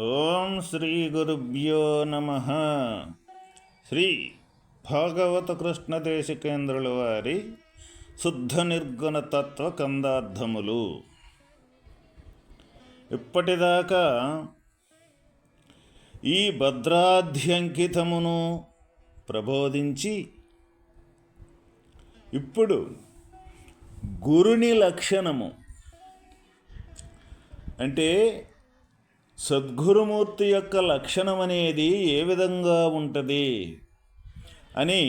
ఓం శ్రీ గురుభ్యో నమ. శ్రీ భాగవత కృష్ణ దేశికేంద్రుల వారి శుద్ధ నిర్గుణ తత్వ కందార్థములు. ఇప్పటిదాకా ఈ భద్రాధ్యంకితమును ప్రబోధించి ఇప్పుడు గురుని లక్షణము అంటే సద్గురుమూర్తి యొక్క లక్షణం అనేది ఏ విధంగా ఉంటుంది అని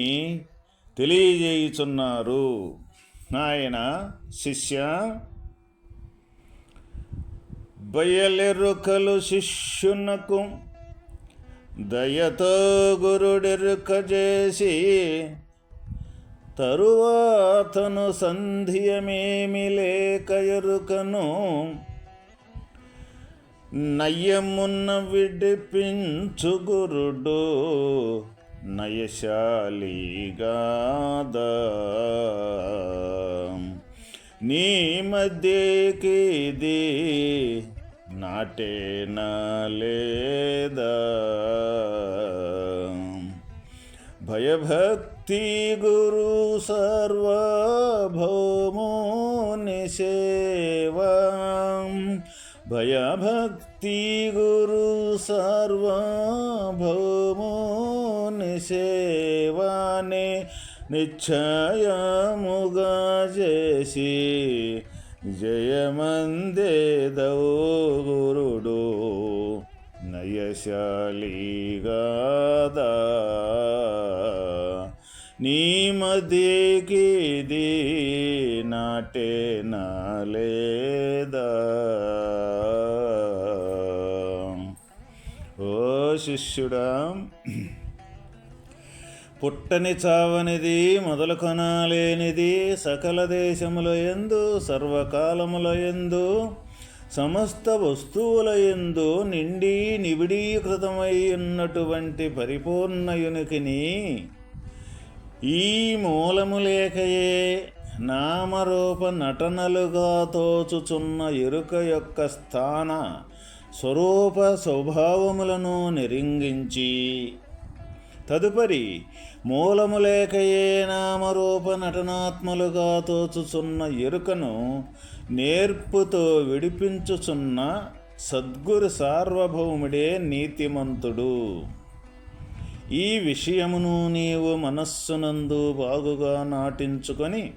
తెలియజేయుచున్నారు. నాయన శిష్య బయలెరుకలు శిష్యునకు దయతో గురుడెరుక చేసి తరువాతను సంధ్యమేమి లేక ఎరుకను నయమున్న విడిపించు గురుడు నయశాలిగాదా నీ మధ్యకేది నాటేనా లేదా? భయభక్తి గురు సర్వభౌమో నిషే భయభక్తి గురు సర్వభౌమోని సేవానే నిశ్చయముగా చేసి జయమందే గురుడు నయశాలిగాదా నీ మధ్యకి నాటే నాలే. శిష్యుడా. పుట్టని చావనిది మొదలు కొనాలేనిది సకల దేశముల ఎందు సర్వకాలముల ఎందు సమస్త వస్తువుల ఎందు నిండి నిబిడీకృతమై ఉన్నటువంటి పరిపూర్ణయునికిని ఈ మూలము లేకయే నామరూప నటనలుగా తోచుచున్న ఎరుక యొక్క స్థాన. స్వరూప స్వభావములను నిరింగించి తదుపరి మూలము లేకయే నామరూప నటనాత్మలుగా తోచుచున్న ఎరుకను నేర్పుతో విడిపించుచున్న సద్గురు సార్వభౌముడే నీతిమంతుడు. ఈ విషయమును నీవు మనస్సునందు బాగుగా నాటించుకొని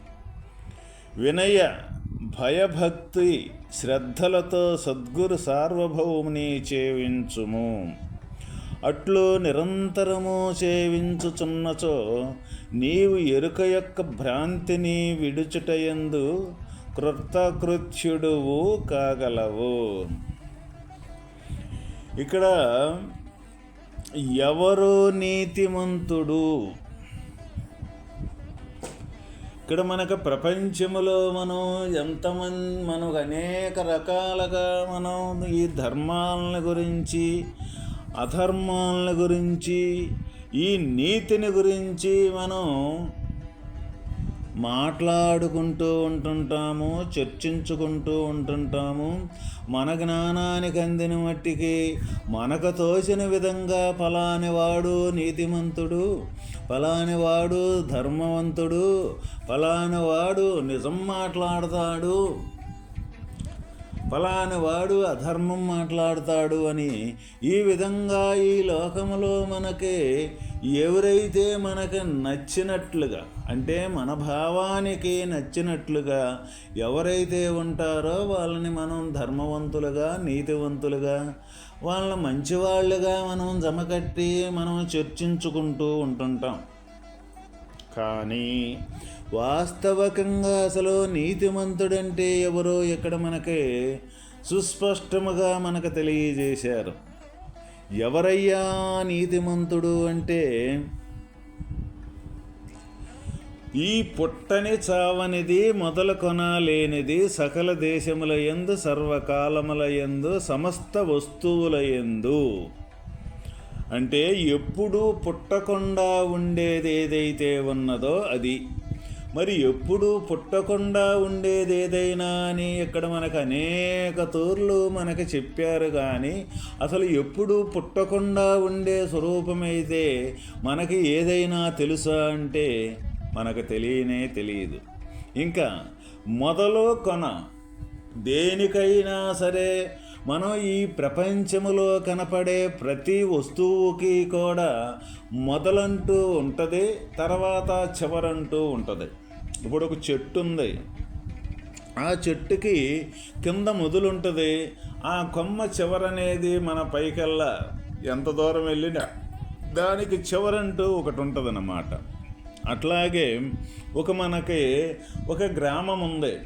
వినయ భయభక్తి శ్రద్ధలతో సద్గురు సార్వభౌముని చేవించుము. అట్లు నిరంతరము సేవించుచున్నచో నీవు ఎరుక యొక్క భ్రాంతిని విడుచుటయందు కృతకృత్యుడువు కాగలవు. ఇక్కడ ఎవరు నీతిమంతుడు? ఇక్కడ మనకు ప్రపంచంలో మనం ఎంతమంది మనకు అనేక రకాలుగా మనం ఈ ధర్మాలను గురించి అధర్మాలను గురించి ఈ నీతిని గురించి మనం మాట్లాడుకుంటూ ఉంటుంటాము చర్చించుకుంటూ ఉంటుంటాము. మన జ్ఞానానికి అందిన మట్టికి మనకు తోచిన విధంగా ఫలాని వాడు నీతిమంతుడు ఫలాని వాడు ధర్మవంతుడు ఫలాని వాడు నిజం మాట్లాడతాడు ఫలాని వాడు అధర్మం మాట్లాడతాడు అని ఈ విధంగా ఈ లోకములో మనకి ఎవరైతే మనకు నచ్చినట్లుగా అంటే మన భావానికి నచ్చినట్లుగా ఎవరైతే ఉంటారో వాళ్ళని మనం ధర్మవంతులుగా నీతివంతులుగా వాళ్ళ మంచివాళ్ళుగా మనం జమకట్టి మనం చర్చించుకుంటూ ఉంటుంటాం. కానీ వాస్తవకంగా అసలు నీతిమంతుడంటే ఎవరో ఇక్కడ మనకి సుస్పష్టముగా మనకు తెలియజేశారు. ఎవరయ్యా నీతిమంతుడు అంటే? ఈ పుట్టని చావనిది మొదలు కొనాలేనిది సకల దేశముల ఎందు సర్వకాలముల ఎందు సమస్త వస్తువుల ఎందు అంటే ఎప్పుడూ పుట్టకుండా ఉండేది ఏదైతే ఉన్నదో అది మరి ఎప్పుడు పుట్టకుండా ఉండేది ఏదైనా అని ఇక్కడ మనకు అనేక తూర్లు మనకు చెప్పారు కానీ అసలు ఎప్పుడు పుట్టకుండా ఉండే స్వరూపమైతే మనకి ఏదైనా తెలుసా అంటే మనకు తెలియనే తెలియదు. ఇంకా మొదలు కొన దేనికైనా సరే మనం ఈ ప్రపంచములో కనపడే ప్రతి వస్తువుకి కూడా మొదలంటూ ఉంటుంది తర్వాత చివరంటూ ఉంటుంది. ఇప్పుడు ఒక చెట్టు ఉంది. ఆ చెట్టుకి కింద మొదలుంటుంది. ఆ కొమ్మ చివరనేది మన పైకెల్లా ఎంత దూరం వెళ్ళినా దానికి చివరంటూ ఒకటి ఉంటుంది అన్నమాట అట్లాగే ఒక మనకి ఒక గ్రామం ఉంది.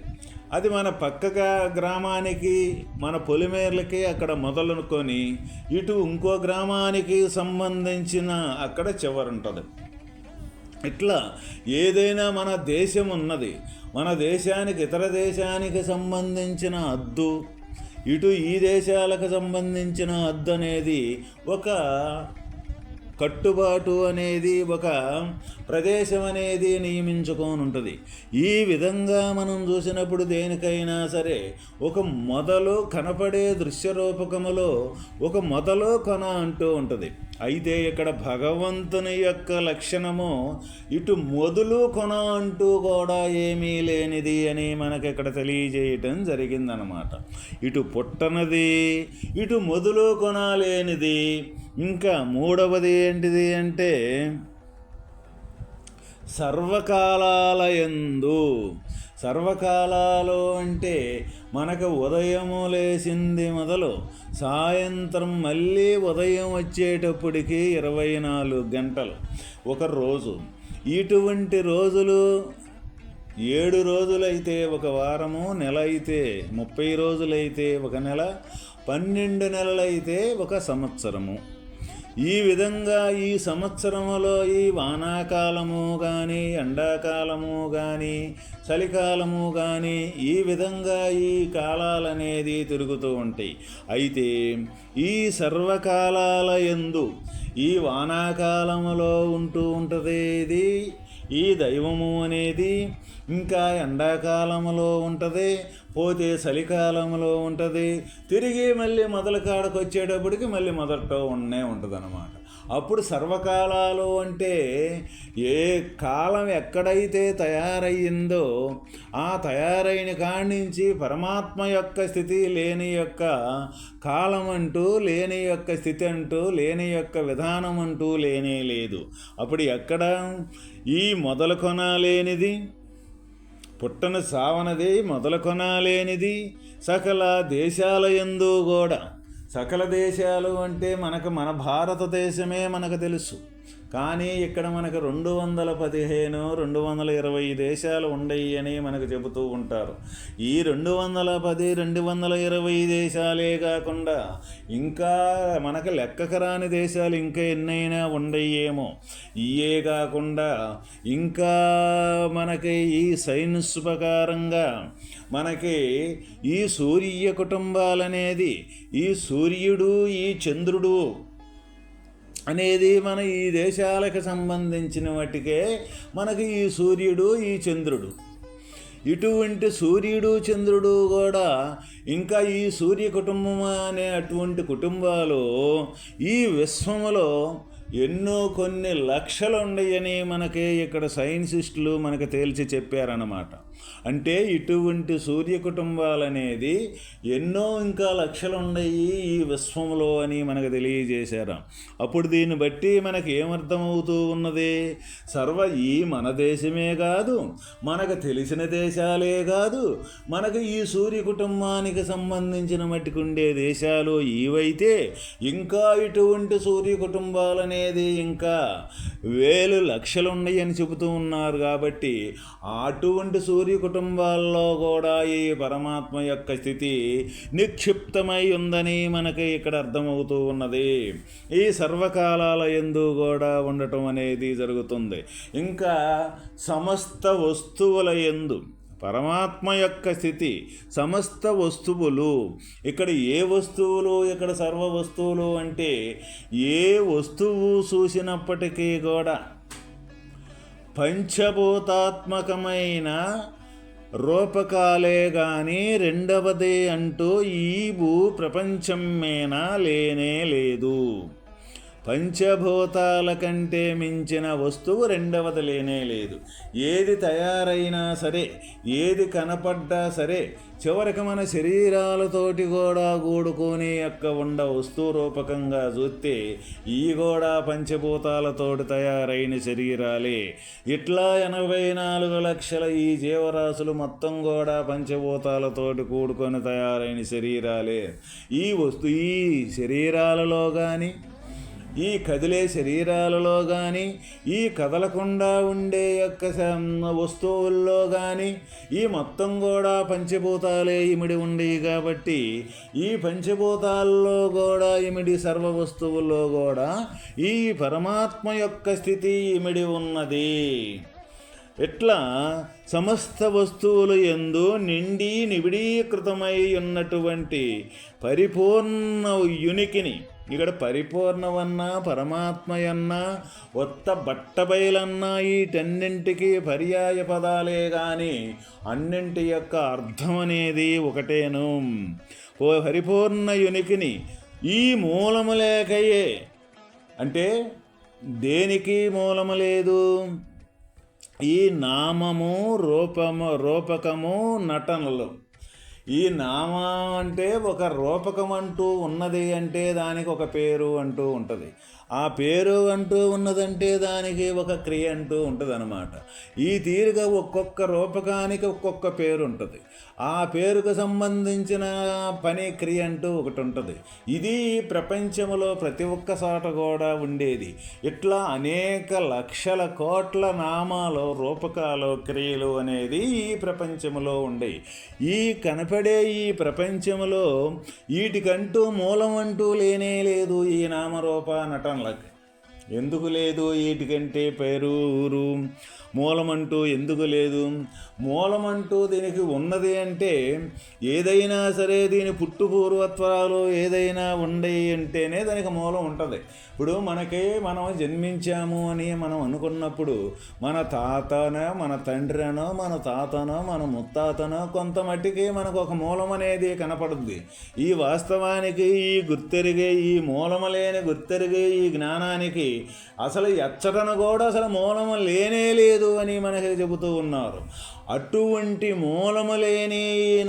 అది మన పక్కగా గ్రామానికి మన పొలిమేర్లకి అక్కడ మొదలుకొని ఇటు ఇంకో గ్రామానికి సంబంధించిన అక్కడ చివరుంటుంది. ఇట్లా ఏదైనా మన దేశం ఉన్నది మన దేశానికి ఇతర దేశానికి సంబంధించిన హద్దు ఇటు ఈ దేశాలకు సంబంధించిన హద్దు అనేది ఒక కట్టుబాటు అనేది ఒక ప్రదేశం అనేది నియమించుకొని ఉంటుంది ఈ విధంగా మనం చూసినప్పుడు దేనికైనా సరే ఒక మొదలు కనపడే దృశ్య రూపకములో ఒక మొదలు కొన అంటూ ఉంటుంది. అయితే ఇక్కడ భగవంతుని యొక్క లక్షణము ఇటు మొదలు కొన అంటూ కూడా ఏమీ లేనిది అని మనకి ఇక్కడ తెలియజేయటం జరిగిందనమాట. ఇటు పుట్టనది ఇటు మొదలు కొన లేనిది ఇంకా మూడవది ఏంటిది అంటే సర్వకాలాలయందు. సర్వకాలాలు అంటే మనకు ఉదయము లేచింది మొదలు సాయంత్రం మళ్ళీ ఉదయం వచ్చేటప్పటికి ఇరవై నాలుగు గంటలు. ఒక రోజు. ఇటువంటి రోజులు ఏడు రోజులైతే ఒక వారము నెల అయితే ముప్పై రోజులైతే ఒక నెల పన్నెండు నెలలైతే ఒక సంవత్సరము. ఈ విధంగా ఈ సంవత్సరములో ఈ వానాకాలము కానీ ఎండాకాలము కానీ చలికాలము కానీ ఈ విధంగా ఈ కాలాలనేది తిరుగుతూ ఉంటాయి. అయితే ఈ సర్వకాలాల ఎందు ఈ వానాకాలములో ఉంటూ ఉంటుంది ఇది ఈ దైవము అనేది ఇంకా ఎండాకాలంలో ఉంటుంది పోతే చలికాలంలో ఉంటుంది. తిరిగి మళ్ళీ మొదల కాడకు వచ్చేటప్పటికి మళ్ళీ మొదట్లో ఉండే ఉంటుంది అన్నమాట అప్పుడు సర్వకాలాలు అంటే ఏ కాలం ఎక్కడైతే తయారయ్యిందో ఆ తయారైన కాణించి నుంచి పరమాత్మ యొక్క స్థితి లేని యొక్క కాలం అంటూ లేని యొక్క స్థితి అంటూ లేని యొక్క విధానం అంటూ లేనే లేదు. అప్పుడు ఎక్కడ ఈ మొదలు కొనాలేనిది పుట్టన సావనది మొదలు కొనాలేనిది సకల దేశాల ఎందు కూడా సకల దేశాలు అంటే మనకు మన భారతదేశమే మనకు తెలుసు. కానీ ఇక్కడ మనకు రెండు వందల పదిహేను రెండు వందల ఇరవై దేశాలు ఉండయి అని మనకు చెబుతూ ఉంటారు. ఈ రెండు వందల పది రెండు వందల ఇరవై దేశాలే కాకుండా ఇంకా మనకు లెక్కకు రాని దేశాలు ఇంకా ఎన్నైనా ఉండయేమో. ఇయే కాకుండా ఇంకా మనకి ఈ సైన్స్ ప్రకారంగా మనకి ఈ సూర్య కుటుంబాలనేది ఈ సూర్యుడు ఈ చంద్రుడు అనేది మన ఈ దేశాలకు సంబంధించిన వాటికే మనకి ఈ సూర్యుడు ఈ చంద్రుడు. ఇటువంటి సూర్యుడు చంద్రుడు కూడా ఇంకా ఈ సూర్య కుటుంబం అనే అటువంటి కుటుంబాలు ఈ విశ్వములో ఎన్నో కొన్ని లక్షలు ఉండయని మనకి ఇక్కడ సైన్సిస్టులు మనకు తేల్చి చెప్పారన్నమాట. అంటే ఇటువంటి సూర్య కుటుంబాలు అనేది ఎన్నో ఇంకా లక్షలు ఉన్నాయి ఈ విశ్వంలో అని మనకు తెలియజేశారు. అప్పుడు దీన్ని బట్టి మనకి ఏమర్థమవుతూ ఉన్నది? సర్వ ఈ మన దేశమే కాదు మనకు తెలిసిన దేశాలే కాదు మనకు ఈ సూర్య కుటుంబానికి సంబంధించిన మట్టుకుండే దేశాలు ఇవైతే ఇంకా ఇటువంటి సూర్య కుటుంబాలు అనేది ఇంకా వేలు లక్షలు ఉన్నాయని చెబుతూ ఉన్నారు కాబట్టి అటువంటి సూర్య కుటుంబాల్లో కూడా ఈ పరమాత్మ యొక్క స్థితి నిక్షిప్తమై ఉందని మనకి ఇక్కడ అర్థమవుతూ ఉన్నది. ఈ సర్వకాలాల ఎందు కూడా ఉండటం అనేది జరుగుతుంది. ఇంకా సమస్త వస్తువుల ఎందు పరమాత్మ యొక్క స్థితి సమస్త వస్తువులు ఇక్కడ ఏ వస్తువులు ఇక్కడ సర్వ వస్తువులు అంటే ఏ వస్తువు చూసినప్పటికీ కూడా పంచభూతాత్మకమైన రూపకాలే గాని రెండవదే అంటూ ఈ భూ ప్రపంచం మీద లేనే లేదు. పంచభూతాల కంటే మించిన వస్తువు రెండవది లేనే లేదు. ఏది తయారైనా సరే ఏది కనపడ్డా సరే చివరికి మన శరీరాలతోటి కూడా కూడుకొని యొక్క ఉండ వస్తువు రూపకంగా చూస్తే ఈ కూడా పంచభూతాలతోటి తయారైన శరీరాలే. ఇట్లా ఎనభై నాలుగు లక్షల ఈ జీవరాశులు మొత్తం కూడా పంచభూతాలతోటి కూడుకొని తయారైన శరీరాలే. ఈ వస్తు ఈ శరీరాలలో కానీ ఈ కదిలే శరీరాలలో కానీ ఈ కదలకుండా ఉండే యొక్క వస్తువుల్లో కానీ ఈ మొత్తం కూడా పంచభూతాలే ఇమిడి ఉండేవి కాబట్టి ఈ పంచభూతాల్లో కూడా ఇమిడి సర్వ వస్తువుల్లో కూడా ఈ పరమాత్మ యొక్క స్థితి ఇమిడి ఉన్నది. ఇట్లా సమస్త వస్తువులు ఎందు నిండి నిబిడీకృతమై ఉన్నటువంటి పరిపూర్ణ యునికిని ఇక్కడ పరిపూర్ణమన్నా పరమాత్మయన్నా ఒత్త బట్టబయలన్నా వీటన్నింటికి పర్యాయ పదాలే కానీ అన్నింటి యొక్క అర్థం అనేది ఒకటేను. ఓ పరిపూర్ణ యునికిని ఈ మూలము లేకయే. అంటే దేనికి మూలము లేదు? ఈ నామము రూపము రూపకము నటనలు. ఈ నామా అంటే ఒక రూపకం అంటూ ఉన్నది అంటే దానికి ఒక పేరు అంటూ ఉంటుంది. ఆ పేరు అంటూ ఉన్నదంటే దానికి ఒక క్రియ అంటూ ఉంటుంది అనమాట ఈ తీరుగా ఒక్కొక్క రూపకానికి ఒక్కొక్క పేరు ఉంటుంది. ఆ పేరుకు సంబంధించిన పని క్రియ అంటూ ఒకటి ఉంటుంది. ఇది ప్రపంచంలో ప్రతి ఒక్క చోట కూడా ఉండేది. ఇట్లా అనేక లక్షల కోట్ల నామాలు రూపకాలు క్రియలు అనేది ఈ ప్రపంచంలో ఉండేవి ఈ కనపడే ఈ ప్రపంచంలో వీటికంటూ మూలం అంటూ లేనే లేదు ఈ నామరూప నటనలకు. ఎందుకు లేదు వీటికంటే పేరు ఊరు మూలమంటూ ఎందుకు లేదు? మూలమంటూ దీనికి ఉన్నది అంటే ఏదైనా సరే దీని పుట్టుపూర్వత్వాలు ఏదైనా ఉండే అంటేనే దానికి మూలం ఉంటుంది. ఇప్పుడు మనకి మనం జన్మించాము అని మనం అనుకున్నప్పుడు మన తాతనో మన తండ్రినో మన తాతనో మన ముత్తాతనో కొంత మట్టికి మనకు ఒక మూలం అనేది కనపడుద్ది. ఈ వాస్తవానికి ఈ గుర్తెరిగే ఈ మూలము లేని గుర్తెరిగే ఈ జ్ఞానానికి అసలు ఎచ్చటను కూడా అసలు మూలము లేనే లేదు అని మనకి చెబుతూ ఉన్నారు. అటువంటి మూలము లేని ఈ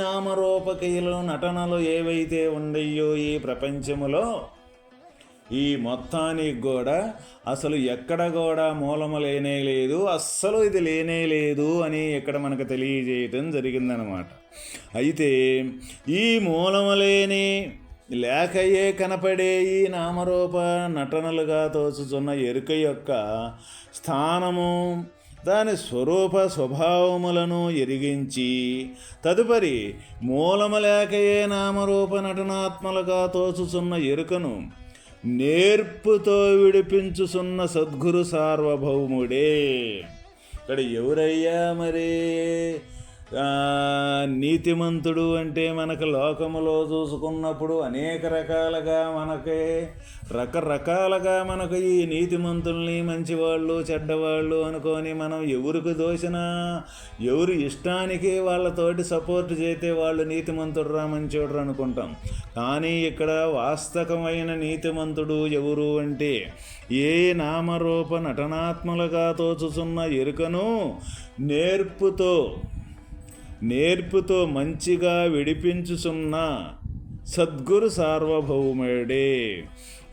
నటనలు ఏవైతే ఉండయో ఈ ప్రపంచములో ఈ మొత్తానికి కూడా అసలు ఎక్కడ కూడా మూలము లేనే లేదు అస్సలు ఇది లేనే లేదు అని ఇక్కడ మనకు తెలియజేయటం జరిగిందనమాట. అయితే ఈ మూలము లేని లేకయే కనపడే ఈ నామరూప నటనలుగా తోచుచున్న ఎరుక యొక్క స్థానము దాని స్వరూప స్వభావములను ఎరిగించి తదుపరి మూలము లేకయే నామరూప నటనాత్మలుగా తోచుచున్న ఎరుకను నేర్పుతో విడిపించుచున్న సద్గురు సార్వభౌముడే. ఇక్కడ ఎవరయ్యా మరి? నీతిమంతుడు అంటే మనకు లోకములో చూసుకున్నప్పుడు అనేక రకాలుగా మనకి రకరకాలుగా మనకు ఈ నీతిమంతుల్ని మంచివాళ్ళు చెడ్డవాళ్ళు అనుకొని మనం ఎవరికి దోసినా ఎవరి ఇష్టానికి వాళ్ళతోటి సపోర్ట్ చేస్తే వాళ్ళు నీతిమంతుడు రా మంచోడు అనుకుంటాం. కానీ ఇక్కడ వాస్తవమైన నీతిమంతుడు ఎవరు అంటే ఏ నామరూప నటనాత్మలుగా తోచుచున్న ఎరుకను నేర్పుతో నేర్పుతో మంచిగా విడిపించుచున్న సద్గురు సార్వభౌముడే.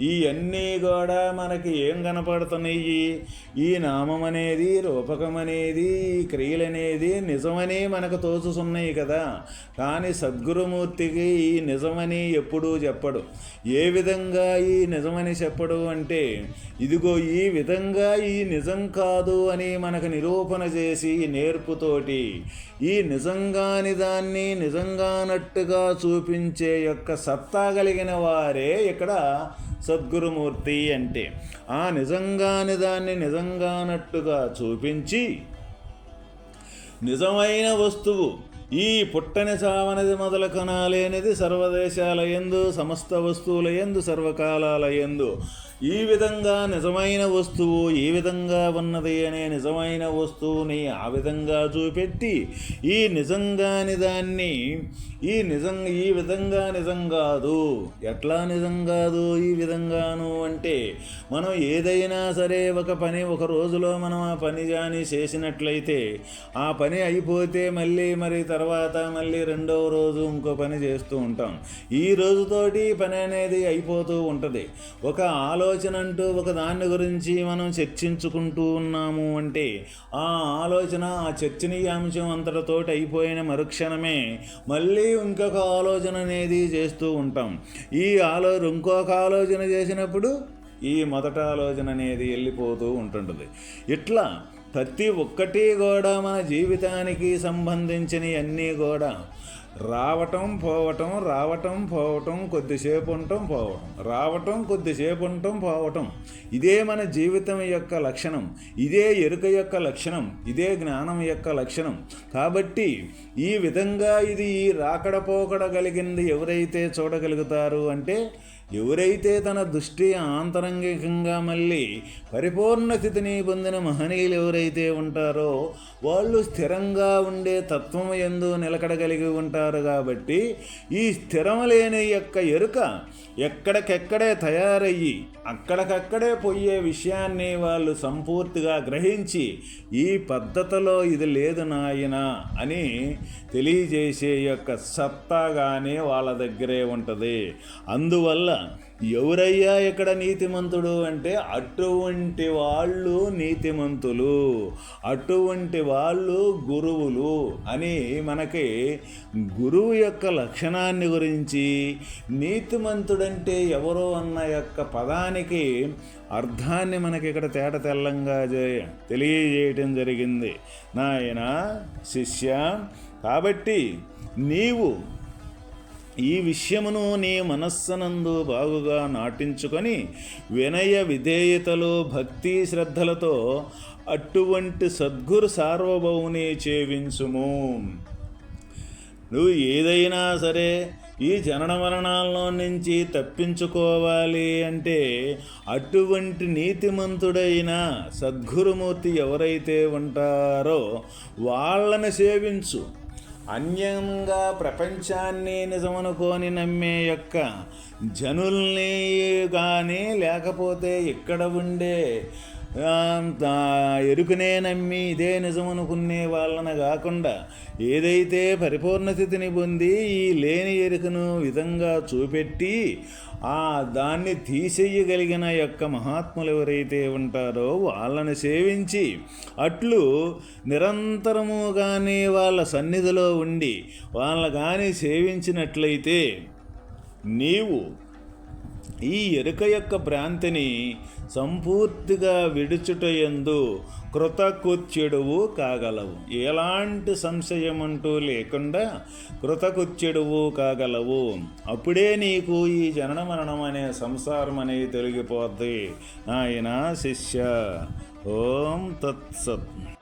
ఇవన్నీ కూడా మనకి ఏం కనపడుతున్నాయి? ఈ నామం అనేది రూపకం అనేది ఈ క్రియలనేది నిజమని మనకు తోచుతున్నాయి కదా. కానీ సద్గురుమూర్తికి ఈ నిజమని ఎప్పుడూ చెప్పడు. ఏ విధంగా ఈ నిజమని చెప్పడు అంటే ఇదిగో ఈ విధంగా ఈ నిజం కాదు అని మనకు నిరూపణ చేసి నేర్పుతోటి ఈ నిజంగాని దాన్ని నిజంగానట్టుగా చూపించే యొక్క సత్తా కలిగిన వారే ఇక్కడ సద్గురుమూర్తి అంటే ఆ నిజంగాని దాన్ని నిజంగానట్టుగా చూపించి నిజమైన వస్తువు ఈ పుట్టని సావనది మొదలు కనాలేనిది సర్వదేశాల ఎందు సమస్త వస్తువుల ఎందు సర్వకాలాల ఎందు ఈ విధంగా నిజమైన వస్తువు ఏ విధంగా ఉన్నది అనే నిజమైన వస్తువుని ఆ విధంగా చూపెట్టి ఈ నిజంగాని దాన్ని ఈ నిజం ఈ విధంగా నిజం కాదు. ఎట్లా నిజం కాదు ఈ విధంగాను అంటే మనం ఏదైనా సరే ఒక పని ఒక రోజులో మనం ఆ పని కానీ చేసినట్లయితే ఆ పని అయిపోతే మళ్ళీ మరి తర్వాత మళ్ళీ రెండవ రోజు ఇంకో పని చేస్తూ ఉంటాం. ఈ రోజుతోటి పని అనేది అయిపోతూ ఉంటుంది. ఒక ఆలోచన అంటూ ఒక దాని గురించి మనం చర్చించుకుంటూ ఉన్నాము అంటే ఆ ఆలోచన ఆ చర్చనీయాంశం అంతటితోటి అయిపోయిన మరుక్షణమే మళ్ళీ ఇంకొక ఆలోచన అనేది చేస్తూ ఉంటాం. ఈ ఆలో ఇంకొక ఆలోచన చేసినప్పుడు ఈ మొదట ఆలోచన అనేది వెళ్ళిపోతూ ఉంటుంటుంది. ఇట్లా ప్రతి ఒక్కటి కూడా మన జీవితానికి సంబంధించినవి అన్నీ కూడా రావటం పోవటం రావటం పోవటం కొద్దిసేపు ఉండటం పోవటం. రావటం కొద్దిసేపు ఉండటం పోవటం. ఇదే మన జీవితం యొక్క లక్షణం. ఇదే ఎరుక యొక్క లక్షణం. ఇదే జ్ఞానం యొక్క లక్షణం. కాబట్టి ఈ విధంగా ఇది ఈ రాకడ పోకడ కలిగింది ఎవరైతే చూడగలుగుతారు అంటే ఎవరైతే తన దృష్టి ఆంతరంగికంగా మళ్ళీ పరిపూర్ణ స్థితిని పొందిన మహనీయులు ఎవరైతే ఉంటారో వాళ్ళు స్థిరంగా ఉండే తత్వం ఎందు నిలకడగలిగి ఉంటారు కాబట్టి ఈ స్థిరం లేని యొక్క ఎరుక ఎక్కడికెక్కడే తయారయ్యి అక్కడికక్కడే పోయే విషయాన్ని వాళ్ళు సంపూర్తిగా గ్రహించి ఈ పద్ధతిలో ఇది లేదు నాయన అని తెలియజేసే యొక్క సత్తా కానీ వాళ్ళ దగ్గరే ఉంటుంది. అందువల్ల ఎవరయ్యా ఇక్కడ నీతిమంతుడు అంటే అటువంటి వాళ్ళు నీతిమంతులు అటువంటి వాళ్ళు గురువులు అని మనకి గురువు యొక్క లక్షణాన్ని గురించి నీతిమంతుడంటే ఎవరో అన్న యొక్క పదానికి అర్థాన్ని మనకి ఇక్కడ తేట తెల్లంగా తెలియజేయటం జరిగింది. నాయన శిష్య కాబట్టి నీవు ఈ విషయమును నీ మనస్సనందు బాగుగా నాటించుకొని వినయ విధేయతలు భక్తి శ్రద్ధలతో అటువంటి సద్గురు సార్వభౌని చేవించుము. నువ్వు ఏదైనా సరే ఈ జనన మరణాల్లో నుంచి తప్పించుకోవాలి అంటే అటువంటి నీతిమంతుడైన సద్గురుమూర్తి ఎవరైతే ఉంటారో వాళ్ళని సేవించు. అన్యంగా ప్రపంచాన్ని నిజమనుకోని నమ్మే యొక్క జనుల్ని కానీ లేకపోతే ఇక్కడ ఉండే ఎరుకనే నమ్మి ఇదే నిజమనుకునే వాళ్ళని కాకుండా ఏదైతే పరిపూర్ణ స్థితిని పొంది ఈ లేని ఎరుకను విధంగా చూపెట్టి ఆ దాన్ని తీసేయగలిగిన యొక్క మహాత్ములు ఎవరైతే ఉంటారో వాళ్ళని సేవించి అట్లు నిరంతరము కానీ వాళ్ళ సన్నిధిలో ఉండి వాళ్ళ కానీ సేవించినట్లయితే నీవు ఈ ఎరుక యొక్క భ్రాంతిని సంపూర్తిగా విడుచుటయందు కృతకృత్యుడువు కాగలవు. ఎలాంటి సంశయం అంటూ లేకుండా కృతకృత్యుడువు కాగలవు. అప్పుడే నీకు ఈ జనన మరణం అనే సంసారం అనేది తొలగిపోద్ది. ఆయన శిష్య ఓం తత్సత్.